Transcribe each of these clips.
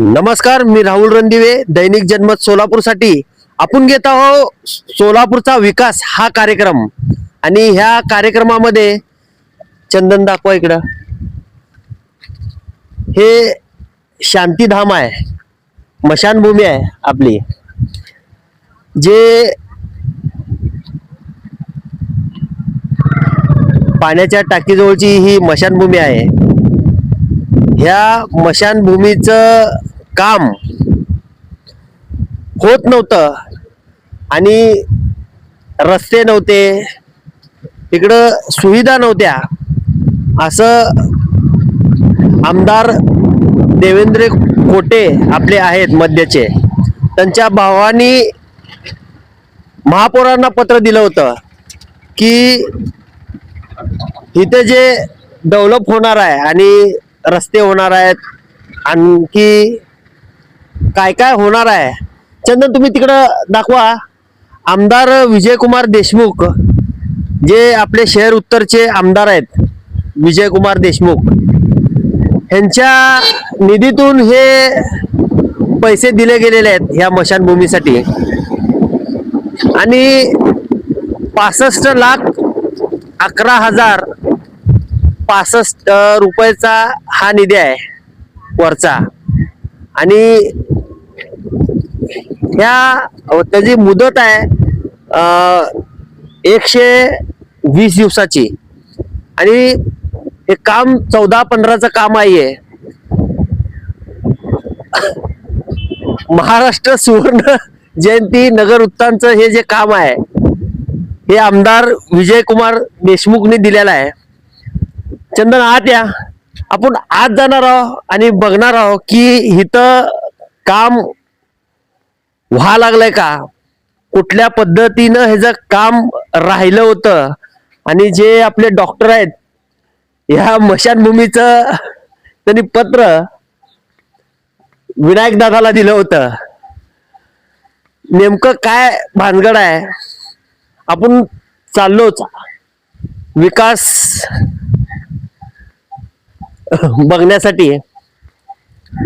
नमस्कार मी राहुल रणदिवे दैनिक जनमत सोलापूरसाठी. आपण घेत आहोत सोलापूरचा विकास हा कार्यक्रम. आणि ह्या कार्यक्रमामध्ये चंदन दाखवा इकडं. हे शांतीधाम आहे. मशानभूमी आहे आपली. जे पाण्याच्या टाकीजवळची ही मशानभूमी आहे. ह्या मशानभूमीचं काम होत नव्हतं आणि रस्ते नव्हते इकडं सुविधा नव्हत्या असं आमदार देवेंद्र कोटे आपले आहेत मध्याचे. त्यांच्या भावानी महापौरांना पत्र दिलं होतं की इथे जे डेव्हलप होणार आहे आणि रस्ते होणार आहेत आणखी काय काय होणार आहे? चंदन तुम्ही तिकडं दाखवा. आमदार विजयकुमार देशमुख जे आपले शहर उत्तरचे आमदार आहेत विजयकुमार देशमुख. यांच्या निधीतून हे पैसे दिले गेलेले आहेत ह्या मशानभूमीसाठी. आणि पासष्ट लाख अकरा हजार पासष्ट रुपयाचा हा निधी आहे वरचा. आणि ह्या त्याची मुदत आहे एकशे वीस दिवसाची. आणि हे काम चौदा पंधराचं काम आहे. महाराष्ट्र सुवर्ण जयंती नगर उत्तानचं हे जे काम आहे हे आमदार विजयकुमार देशमुखने दिलेलं आहे. चंदन आत या. आपण आत जाणार आहोत आणि बघणार आहोत की इथं काम व्हा लागलंय का? कुठल्या पद्धतीनं ह्याचं काम राहिलं होतं आणि जे आपले डॉक्टर आहेत ह्या मशानभूमीचं त्यांनी पत्र विनायक दादाला दिलं होतं. नेमकं काय भानगड आहे? आपण चाललोच. विकास बघण्यासाठी.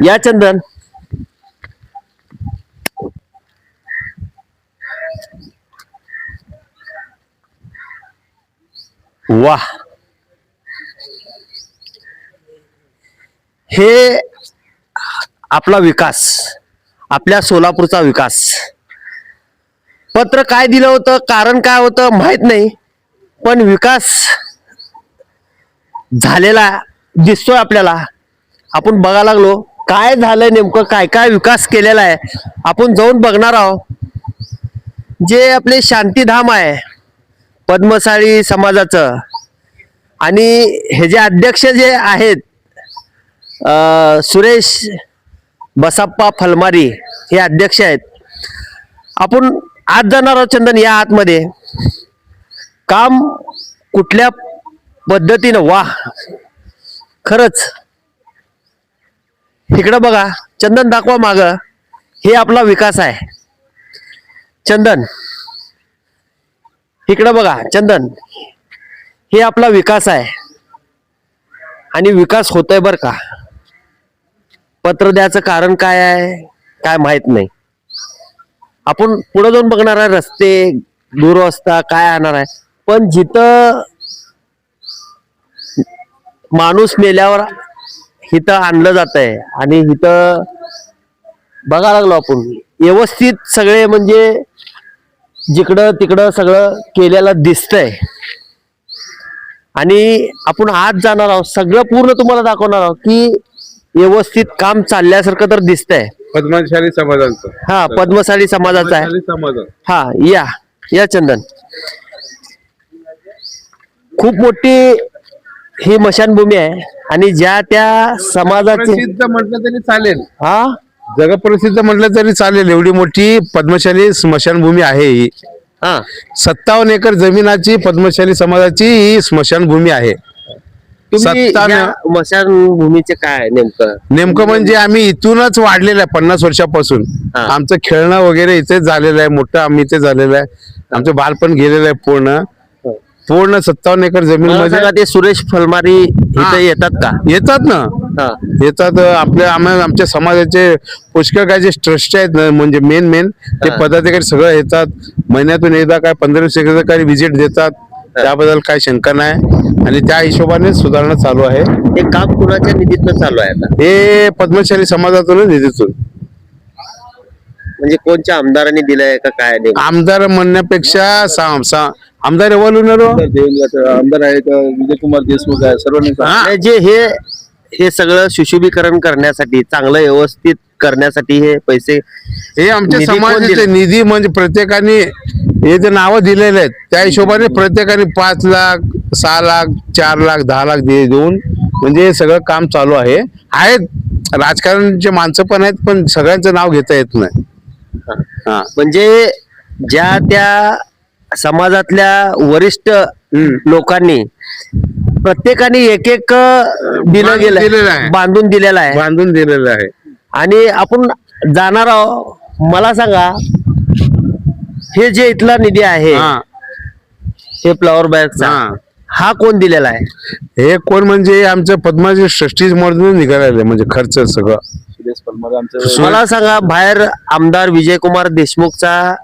या चंदन. वा हे आपला विकास आपल्या सोलापूरचा विकास. पत्र काय दिलं होतं कारण काय होतं माहीत नाही. पण विकास झालेला दिसतोय आपल्याला. आपण बघायला लागलो काय झालंय नेमकं काय काय विकास केलेला आहे. आपण जाऊन बघणार आहोत. जे आपले शांतीधाम आहे पद्मशाळी समाजाचं. आणि हे जे अध्यक्ष जे आहेत सुरेश बसाप्पा फलमारी हे अध्यक्ष आहेत. आपण आत जाणार आहोत चंदन या आतमध्ये. काम कुठल्या पद्धतीनं? वा खरंच. इकडं बघा चंदन दाखवा माग. हे आपला विकास आहे. चंदन इकडं बघा चंदन. हे आपला विकास आहे. आणि विकास होतोय बर का. पत्र द्यायचं कारण काय आहे काय माहीत नाही. आपण पुढे जाऊन बघणार आहे रस्ते दूरवस्था काय आणणार आहे. पण जिथं माणूस मेल्यावर इथं आणलं जात आहे आणि इथं बघा लागलो आपण. व्यवस्थित सगळे म्हणजे जिकडं तिकडं सगळं केलेलं दिसतंय. आणि आपण आज जाणार आहोत सगळं पूर्ण तुम्हाला दाखवणार आहोत की व्यवस्थित काम चालल्यासारखं तर दिसतंय. पद्मशाली समाजांचं. हा पद्मशाली समाजाचा आहे. समाज हा या या चंदन. खूप मोठी ही मशानभूमी आहे आणि ज्या त्या समाजाचे म्हटलं तरी चालेल. हा? जगप्रसिद्ध म्हटलं तरी चालेल एवढी मोठी पद्मशाली स्मशानभूमी आहे ही. हा. सत्तावन्न एकर जमिनाची पद्मशाली समाजाची ही स्मशानभूमी आहे. तुम्ही सत्तावन्न- या मशानभूमीचे काय आहे नेमकं? नेमकं म्हणजे आम्ही इथूनच वाढलेलं आहे पन्नास वर्षापासून. हा. आमचं खेळणं वगैरे इथेच झालेलं आहे मोठं आम्ही इथे झालेलं आहे. आमचं बालपण गेलेलं आहे पूर्ण. पूर्ण सत्तावन्न एकर जमीन मला मध्ये सांगा ते सुरेश फलमारी इथं. येतात का? येतात ना. हा. येतात आपल्या आम्हा आमच्या समाजाचे पुष्कळ काय जे ट्रस्ट आहेत ना म्हणजे मेन मेन ते हा. पदाधिकारी सगळं येतात. महिन्यातून एकदा काय पंधरा सेक्रेटरी व्हिजिट देतात. त्याबद्दल काय शंका नाही. आणि त्या हिशोबाने सुधारणा चालू आहे. हे काम कुणाच्या निधीतनं चालू आहे आता? हे पद्मशाली समाजातून निधीतून. म्हणजे कोणत्या आमदारांनी दिलंय का काय? आमदार म्हणण्यापेक्षा सा- सा- आमदार एव्हॉल्युनर आमदार आहेत विजयकुमार देशमुख आहे सर्वांनी जे हे हे सगळं सुशोभीकरण करण्यासाठी चांगलं व्यवस्थित करण्यासाठी हे पैसे हे आमच्या निधी कोण समाजाचे दिला? निधी म्हणजे प्रत्येकाने हे जे नावं दिलेले आहेत त्या हिशोबाने प्रत्येकाने पाच लाख सहा लाख चार लाख दहा लाख दे देऊन म्हणजे हे सगळं काम चालू आहे. आहेत राजकारणचे माणसं पण आहेत पण सगळ्यांचं नाव घेता येत नाही. हा. म्हणजे ज्या त्या समाजातल्या वरिष्ठ लोकांनी प्रत्येकाने एक एक दिलं बांधून गेलं दिलेलं आहे. बांधून दिलेलं आहे. बांधून दिलेलं आहे. आणि आपण जाणार आहोत. मला सांगा हे जे इथला निधी आहे हा. हे फ्लॉवर बॅगचा हा. हा कोण दिलेला आहे? हे कोण म्हणजे आमचं पद्माजी ट्रस्टीज मधून निघालेलं म्हणजे खर्च सगळं. सुरेश पलमार आमचं मला सांगा बाहेर आमदार विजयकुमार देशमुखचा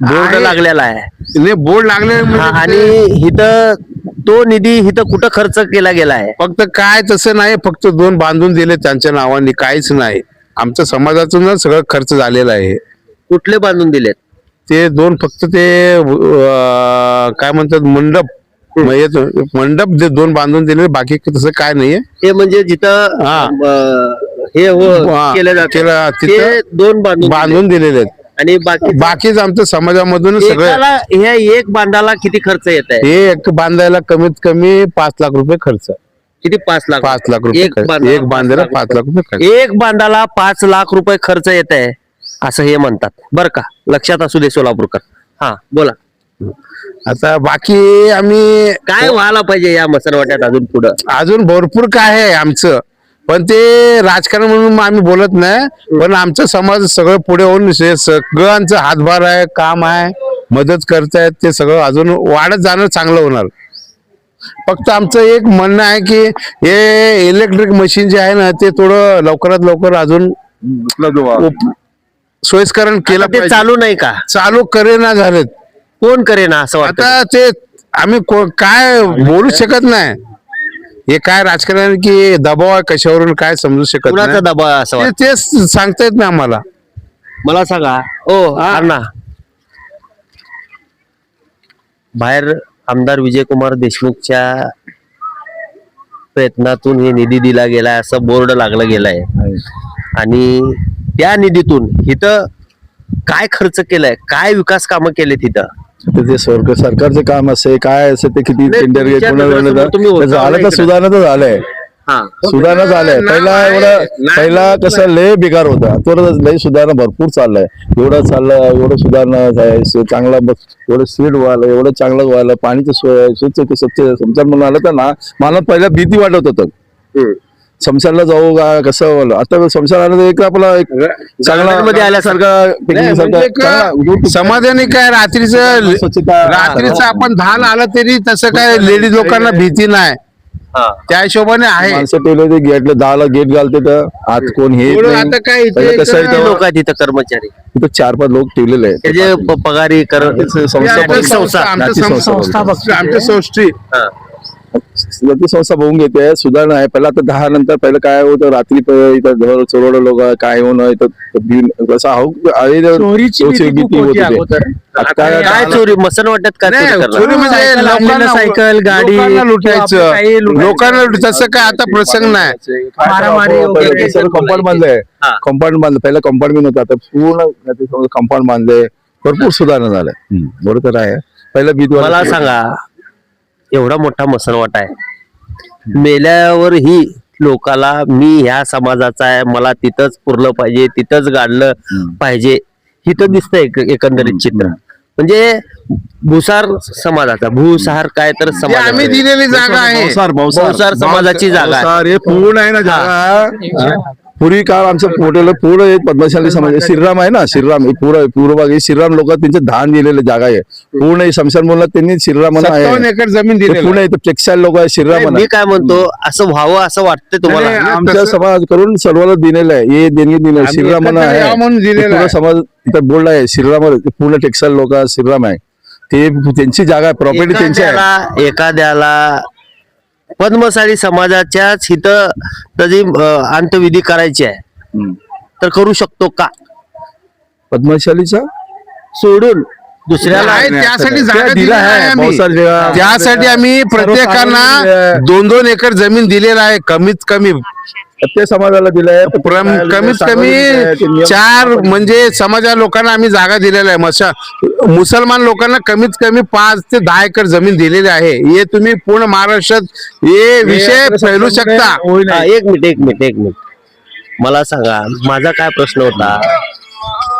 बोर्ड आहे. लागलेला आहे. नाही बोर्ड लागले हा, म्हणजे आणि इथं तो निधी इथं कुठं खर्च केला गेला आहे? फक्त काय तसं नाही फक्त दोन बांधून दिले त्यांच्या नावाने काहीच नाही. आमच्या समाजातूनच सगळं खर्च झालेला आहे. कुठले बांधून दिलेत? ते दोन फक्त ते अं, काय म्हणतात मंडप. हे मंडप जे दोन बांधून दिले बाकी तसं काय नाहीये. हे म्हणजे जिथं हा. अं, हे हो हा, केलं जातं. केलं- ते दोन बांधून बांधून दिलेले आहेत. आणि बाकी बाकीच आमच्या समाजामधून सगळे एकाला ह्या एक बांधाला किती खर्च येत आहे? हे एक बांधायला कमीत कमी पाच लाख रुपये खर्च. किती? पाच लाख पाच लाख रुपये एक खर्च. बांधाला एक बांधायला पाच लाख रुपये खर्च. एक बांधाला पाच लाख रुपये खर्च येत आहे असं हे म्हणतात. बर का? लक्षात असू दे सोलापूरकर. हा बोला. आता बाकी आम्ही काय व्हायला पाहिजे या मसरवाट्यात अजून पुढं? अजून भरपूर काय आहे आमचं. पण ते राजकारण म्हणून आम्ही बोलत नाही. पण आमचा समाज सगळं पुढे होऊन सगळ्यांचं हातभार आहे काम आहे मदत करतायत ते सगळं अजून वाढत जाणं चांगलं होणार. फक्त आमचं एक म्हणणं आहे की हे इलेक्ट्रिक मशीन जे आहे ना ते थोडं लवकरात लवकर अजून सोयीस्करण केलं ते चालू नाही का? चालू करेना झालेत. कोण करेना असं वाटतं? आता ते आम्ही काय बोलू शकत नाही. हे काय राजकारण की दबाव आहे कशावरून काय समजू शकत कुणाचा नाही? दबाव आहे असं ते- तेच सांगता येत नाही आम्हाला. मला सांगा. ओ अण्णा. बाहेर आमदार विजयकुमार देशमुखच्या प्रयत्नातून हे निधी दिला गेलाय असं बोर्ड लागला गेलाय. आणि त्या निधीतून इथं काय खर्च केलाय काय विकास कामं केले तिथं ते सरकार सरकारचे काम असे काय असे ते किती टेंडर होता झालं तर. सुधारणा तर झालंय. हा. सुधारणा झालंय. पहिला एवढं पहिला. कसं लय बिगार होता. तो लय सुधारणा भरपूर चाललाय. एवढं चाललं एवढं सुधारणा चांगला एवढं सीड व्हायला एवढं चांगलं व्हायला. पाणीचं स्वच्छ समजा म्हणून आलं तर ना मला पहिला भीती वाटत होतं. संसारला जाऊ का कसं? आता संसार आलं तर एक आपला एक चांगला गार्डनमध्ये आल्यासारखा नाही, म्हणजे समाधानी काय रात्रीचं स्वच्छता. रात्रीचं आपण दहाला आलं तरी तसं काय लेडीज लोकांना भीती नाही. हा. त्या हिशोबाने आहे. माणसं ठेवले ते गेटला दहाला गेट घालते तर आत कोण हे नाही. आता काय इथे पहिलं कसं आहे तेव्हा- लोक आहेत तिथं कर्मचारी. इथं चार पाच लोक ठेवलेले त्याचे आहेत प- पगारी कर ते संस्था आमच्या संस्था. आमच्या संस्था संस्था बघते. आमच्या संस्थी. हा. नदी संस्था बघून घेते सुधारणा आहे. पहिला आता दहा नंतर पहिलं काय होतं रात्री प- इथं घर चोरड लोक काय होणं इथं बिन- कसं होती होती. काय चोरी मसन वाटत चोरी म्हणजे सायकल लोकांना आणलेलं सायकल, गाडी, लुटायचं. लुटायचं. लोकांना लुट- तसं काय आता प्रसंग नाही. कंपाऊंड बांधलंय हा. कंपाऊंड बांधलं पहिलं कंपाऊंड नव्हतं आता पूर्ण कंपाऊंड बांधले. भरपूर सुधारणा झाल्या. बरोबर आहे. पहिलं भीत मला होतं. सांगा एवढा मोठा मसनवाट आहे. मेल्यावर ही लोकाला मी ह्या समाजाचा आहे मला तिथंच पुरलं पाहिजे तिथंच गाडलं पाहिजे इथं दिसतंय एक- एकंदरीत चित्र. म्हणजे भुसार समाजाचा भूसार काय तर समाज आम्ही दिलेली जागा आहे. भुसार समाजाची जागा आहे. हे पूर्ण आहे ना जागा. पूर्वी काळ आमचं पोटेला पूर्ण एक पद्मशाली समाज आहे. श्रीराम आहे ना श्रीराम. हे पूर्ण पूर्व भाग हे श्रीराम लोक त्यांचे धान दिलेले जागा आहे. पूर्ण हे शमशान बोलला त्यांनी श्रीराम एकर जमीन दिलेली पूर्ण इथं टेक्स्टाईल लोक आहे श्रीराम मी काय म्हणतो असं व्हावं असं वाटतंय तुम्हाला? आमच्या समाज करून सर्वांना दिलेलं आहे. हे देणगी दिले आम्ही श्रीराम एकत्र आहे. समाज इथं बोलला आहे. श्रीराम पूर्ण टेक्स्टाईल लोक श्रीराम आहे. ते त्यांची जागा आहे प्रॉपर्टी त्यांची आहे. एखाद्याला पद्मशाली समाजाच्याच इथं त्याची अं, अंत्यविधी करायची आहे. तर करू शकतो का? पद्मशालीचा? सोडून दुसऱ्याला आहे, त्यासाठी जागा दिली आहे आम्ही. त्यासाठी प्रत्येकांना दोन दोन एकर जमीन दिलेला आहे. कमीत कमी प्रत्येक समाजाला दिलंय प्रम- कमीत कमी चार म्हणजे समाजा लोकांना आम्ही जागा दिलेला आहे. मशा मुसलमान लोकांना कमीत कमी पाच ते दहा एकर जमीन दिलेली आहे. हे तुम्ही पूर्ण महाराष्ट्रात हे विषय फैलू शकता. हा, एक मिनिट एक मिनिट एक मिनिट. मला सांगा माझा काय प्रश्न होता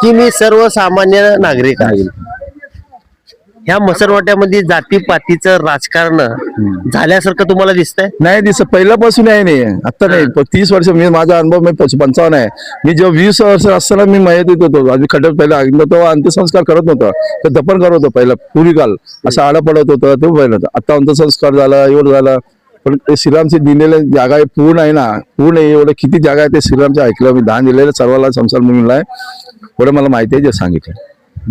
की मी सर्वसामान्य नागरिक आहे. ह्या मसरवाट्यामध्ये जातीपातीचं राजकारण झाल्यासारखं तुम्हाला दिसतंय? नाही दिसत. पहिल्यापासून आहे नाही. आता नाही. तीस वर्ष मी माझा अनुभव मी पच- पंचावन्न आहे. मी जेव्हा वीस वर्ष असताना मी मयत येत होतो. आधी खड्ड्यात पहिला तेव्हा अंत्यसंस्कार करत नव्हतं. तर दफन करत होतो पहिला. पूर्वी काल असं आडा पडत होतं. ते पहिलं होतं. आता अंत्यसंस्कार झाला एवढं झालं. पण ते श्रीरामची दिलेले जागा आहे पूर्ण आहे ना. पूर्ण आहे. एवढं किती जागा आहे ते श्रीरामच्या ऐकलं. मी दान दिलेलं सर्वाला संसार मुलीला आहे. एवढं मला माहिती आहे जे सांगितलं.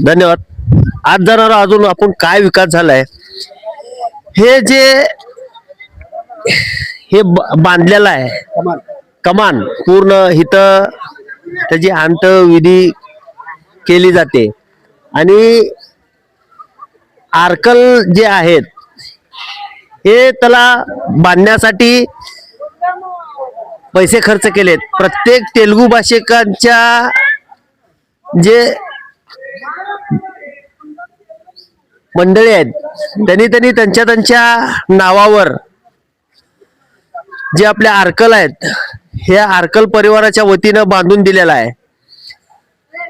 धन्यवाद. आज जाणार अजून आपण काय विकास झालाय? हे जे हे बांधलेलं आहे. कमान पूर्ण इथं त्याची अंतविधी केली जाते. आणि आर्कल जे आहेत हे त्याला बांधण्यासाठी पैसे खर्च केलेत. प्रत्येक तेलुगू भाषिकांच्या जे मंडळी आहेत. त्यांनी त्यांनी त्यांच्या त्यांच्या नावावर जे आपले आर्कल आहेत हे आर्कल परिवाराच्या वतीनं बांधून दिलेला आहे.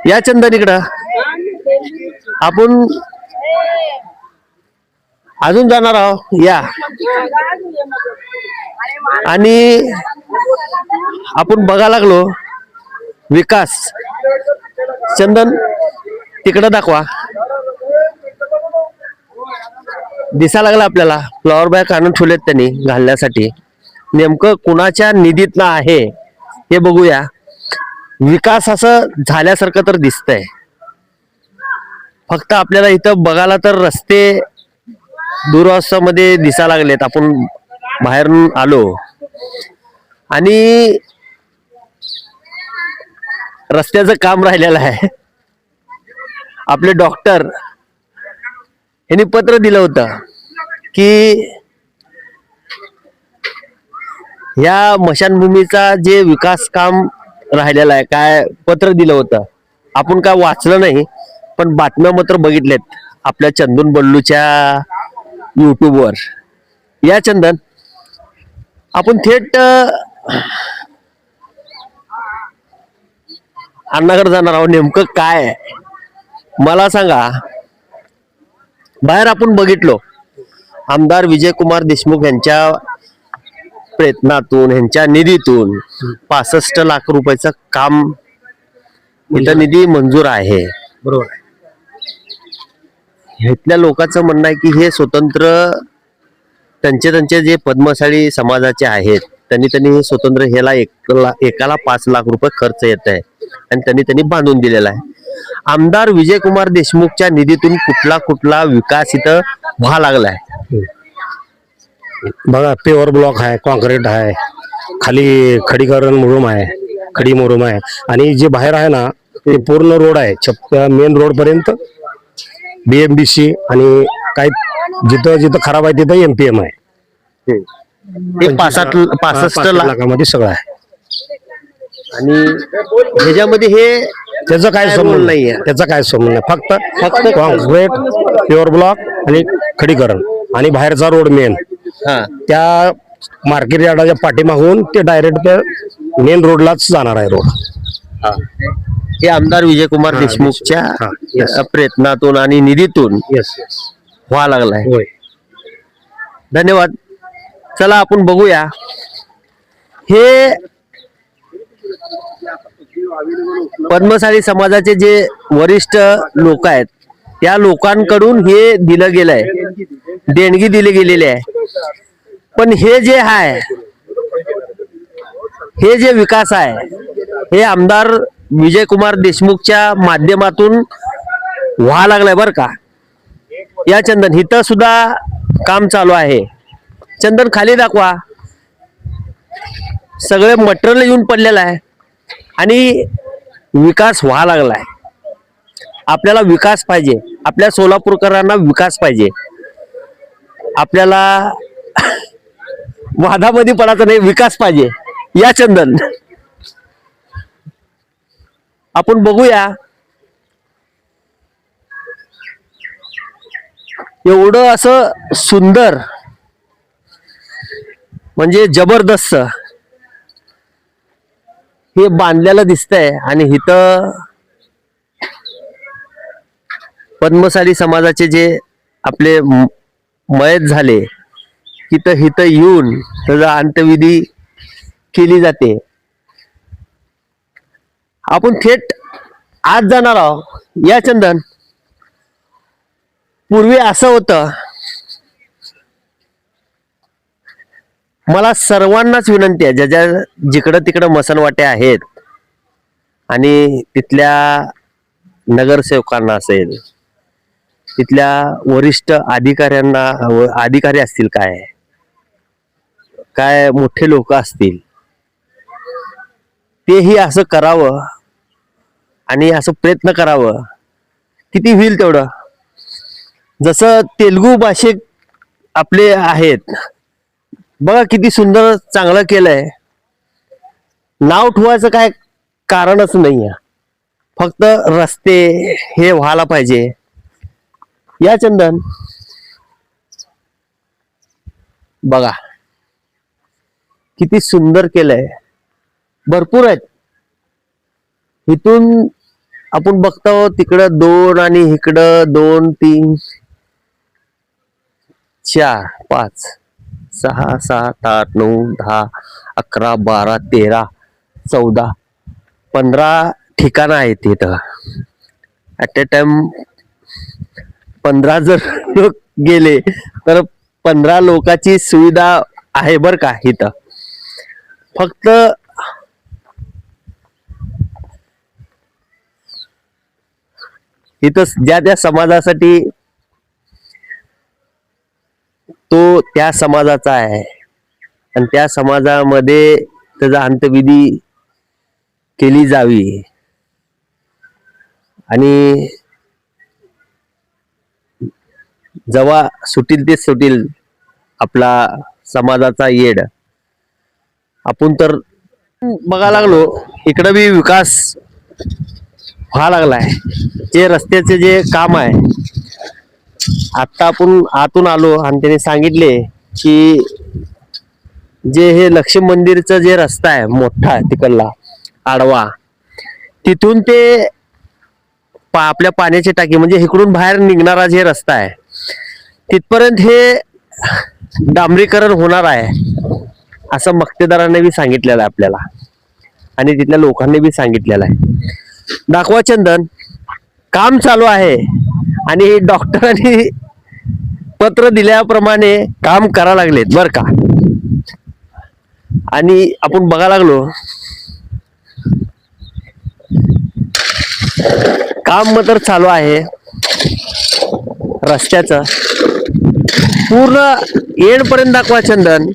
या चंदन इकडं. आपण अजून जाणार आहोत. या. आणि आपण बघा लागलो विकास. चंदन तिकडं दाखवा. दिसा लागला आपल्याला. फ्लॉवर बॅग आणून ठेवलेत त्यांनी घालण्यासाठी. नेमकं कुणाच्या निधीतनं आहे हे बघूया. विकास असं झाल्यासारखं तर दिसतंय. फक्त आपल्याला इथं बघायला तर रस्ते दूरवासामध्ये दिसा लागलेत. आपण बाहेरून आलो. आणि रस्त्याचं काम राहिलेलं आहे. आपले डॉक्टर यांनी पत्र दिलं होतं की या मशानभूमीचा जे विकास काम राहिलेलं आहे काय पत्र दिलं होतं. आपण काय वाचलं नाही पण बातम्या मात्र बघितल्यात आपल्या चंदन बल्लूच्या युट्यूबवर या चंदन आपण थेट अण्णाकडे जाणार आहोत. नेमकं काय आहे? मला सांगा बाहेर आपण बघितलो आमदार विजयकुमार देशमुख यांच्या प्रयत्नातून यांच्या निधीतून पासष्ट लाख रुपयाचं काम इथं निधी मंजूर आहे. बरोबर इथल्या लोकांचं म्हणणं आहे की हे स्वतंत्र त्यांचे त्यांचे जे पद्मशाली समाजाचे आहेत त्यांनी त्यांनी हे स्वतंत्र ह्याला एकला एकाला पाच लाख रुपये खर्च येत आहे आणि त्यांनी त्यांनी बांधून दिलेला आहे. आमदार विजयकुमार देशमुखच्या निधीतून कुठला कुठला विकास इथं व्हा लागलाय? बघा पेवर ब्लॉक आहे कॉन्क्रीट आहे खाली खडीकरण मुरुम आहे खडी मुरुम आहे. आणि जे बाहेर आहे ना ते पूर्ण रोड आहे. छप मेन रोड पर्यंत बीएमबीसी आणि काही जिथं जिथं खराब आहे तिथं एमपीएम आहे. पासष्ट पासष्ट लाखामध्ये सगळं आहे. आणि ह्याच्यामध्ये हे त्याचं काय संबंध नाही नाहीये. त्याचा काय संबंध नाही. फक्त फक्त कॉन्क्रीट प्युअर ब्लॉक आणि खडीकरण. आणि बाहेरचा रोड मेन हा. त्या मार्केट यार्डाच्या पाठीमागून ते डायरेक्ट मेन रोडलाच जाणार आहे रोड हे. आमदार विजयकुमार हा, देशमुखच्या हा, yes. प्रयत्नातून आणि निधीतून येस येस व्हा लागलाय. होय. धन्यवाद. चला आपण बघूया. हे पद्मसाली समाजाचे जे वरिष्ठ लोक आहेत त्या लोकांकडून हे दिलं गेलंय. देणगी दिली गेलेली आहे. पण हे जे आहे हे जे विकास आहे हे आमदार विजयकुमार देशमुखच्या माध्यमातून व्हा लागलाय बर का? या चंदन इथं सुद्धा काम चालू आहे. चंदन खाली दाखवा. सगळे मटेरियल येऊन पडलेलं आहे. आणि विकास व्हा लागलाय. आपल्याला विकास पाहिजे. आपल्या सोलापूरकरांना विकास पाहिजे. आपल्याला वादामध्ये पडायचं नाही विकास पाहिजे. या चंदन. आपण बघूया. एवढं असं सुंदर म्हणजे जबरदस्त हे बांधलेलं दिसतंय आणि इथं पद्मशाली समाजाचे जे आपले मयत झाले तिथं इथं येऊन त्याचा अंत्यविधी केली जाते. आपण थेट आज जाणार आहोत. या चंदन पूर्वी असं होतं मला सर्वांनाच विनंती आहे ज्या ज्या जिकडं तिकडं मसनवाट्या आहेत आणि तिथल्या नगरसेवकांना असेल तिथल्या वरिष्ठ अधिकाऱ्यांना अधिकारी असतील काय? काय मोठे लोक असतील? तेही असं करावं आणि असं प्रयत्न करावं. किती होईल तेवढं? जसं तेलुगू भाषिक आपले आहेत बघा किती सुंदर चांगलं केलंय. नाव ठेवायचं काय कारणच नाही फक्त रस्ते हे व्हायला पाहिजे. या चंदन. बघा. किती सुंदर केलंय. भरपूर आहेत. इथून आपण बघतो तिकडं दोन आणि इकडं दोन तीन चार पाच. सहा सात आठ नऊ दहा अकरा बारा तेरा चौदा पंधरा ठिकाणं आहेत इथं. ॲट अ टाइम पंधरा जर लोक गेले तर पंधरा लोकांची सुविधा आहे बर का इथं. फक्त इथं ज्या त्या समाजासाठी तो त्या समाजाचा आहे. आणि त्या समाजामध्ये त्याचा अंतविधी केली जावी. आणि जेव्हा सुटील ते सुटील आपला समाजाचा येड आपण तर बघा लागलो इकडं बी विकास व्हा लागलाय. जे रस्त्याचे जे काम आहे आता आपण आतून आलो आणि त्याने सांगितले की जे हे लक्ष्मी मंदिरचं जे रस्ता आहे मोठा तिकडला आडवा तिथून ते पा आपल्या पाण्याची टाकी म्हणजे इकडून बाहेर निघणारा जे रस्ता आहे तिथपर्यंत हे डांबरीकरण होणार आहे असं मक्तेदारांनी बी सांगितलेलं आहे आपल्याला. आणि तिथल्या लोकांनी बी सांगितलेलं आहे. दाखवा चंदन काम चालू आहे. आणि डॉक्टरांनी पत्र दिल्याप्रमाणे काम करा लागलेत बर का. आणि आपण बघा लागलो. काम मात्र चालू आहे. रस्त्याचं. पूर्ण एंड पर्यंत दाखवा चंदन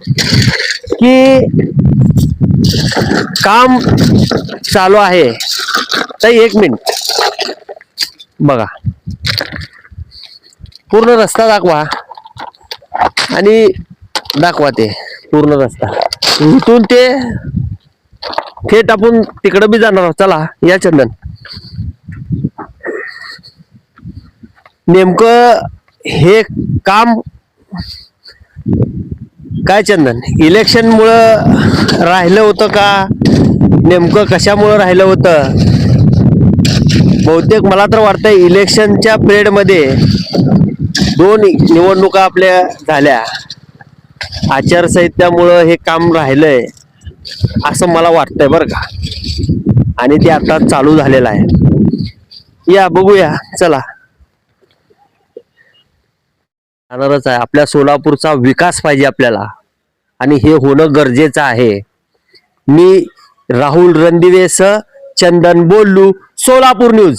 की काम चालू आहे. तर एक मिनिट. बघा. पूर्ण रस्ता दाखवा. आणि दाखवा ते पूर्ण रस्ता. इथून ते थेट आपण तिकडं बी जाणार आहोत. चला या चंदन. नेमकं हे काम काय चंदन? इलेक्शनमुळं राहिलं होतं का? नेमकं कशामुळं राहिलं होतं? बहुतेक मला तर वाटतं इलेक्शनच्या पिरियडमध्ये दोन निवडणुका आपल्या झाल्या. आचारसंहित्यामुळं हे काम राहिलंय असं मला वाटतंय बरं का. आणि ते आता चालू झालेलं आहे. या बघूया. चला. जाणारच आहे. आपल्या सोलापूरचा विकास पाहिजे आपल्याला. आणि हे होणं गरजेचं आहे. मी राहुल रणदिवेस चंदन बोलू सोलापूर न्यूज.